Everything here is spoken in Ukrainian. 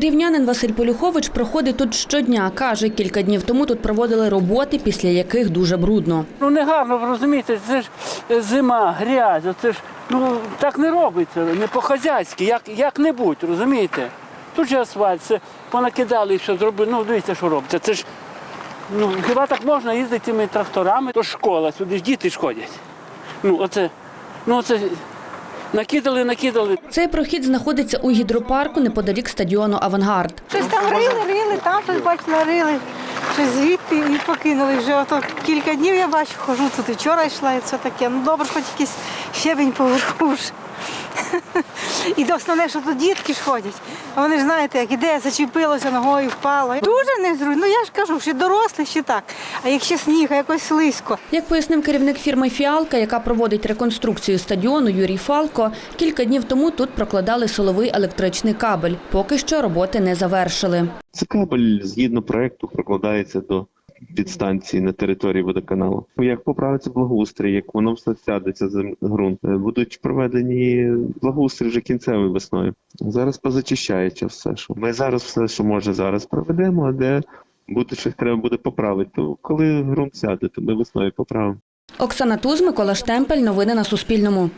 Рівнянин Василь Полюхович проходить тут щодня. Каже, кілька днів тому тут проводили роботи, після яких дуже брудно. Ну не гарно, розумієте, це ж е, зима, грязь, це ж ну так не робиться, не по-хазяйськи, як, як-небудь, розумієте? Тут же асфальт, це понакидали все зробили. Ну дивіться, що робиться. Це ж ну хіба так можна їздити цими тракторами? То школа, сюди ж діти ж ходять. Ну оце, ну оце накидали, накидали. Цей прохід знаходиться у гідропарку неподалік стадіону Авангард. Щось там рили, рили, там щось бачила, рили. Щось звідти і покинули вже. Ото кілька днів я бачу, хожу тут і вчора йшла, і все таке. Ну добре, хоч якийсь щебень поверху вже. І основне, що тут дітки ж ходять. А вони ж знаєте, як іде, зачепилося ногою, впало. Дуже незручно. Ну я ж кажу, що дорослі ще так. А якщо сніг, а якось слизько. Як пояснив керівник фірми Фіалка, яка проводить реконструкцію стадіону Юрій Фалко, кілька днів тому тут прокладали силовий електричний кабель. Поки що роботи не завершили. Це кабель згідно проекту прокладається до підстанції на території водоканалу. Як поправиться благоустрій, як воно все сядеться за ґрунт, е, будуть проведені благоустрій вже кінцевою весною. Зараз позачищається все, що ми зараз все, що може зараз проведемо, а де буде щось треба буде поправити. То коли ґрунт сяде, то ми весною поправимо. Оксана Туз, Микола Штемпель. Новини на Суспільному.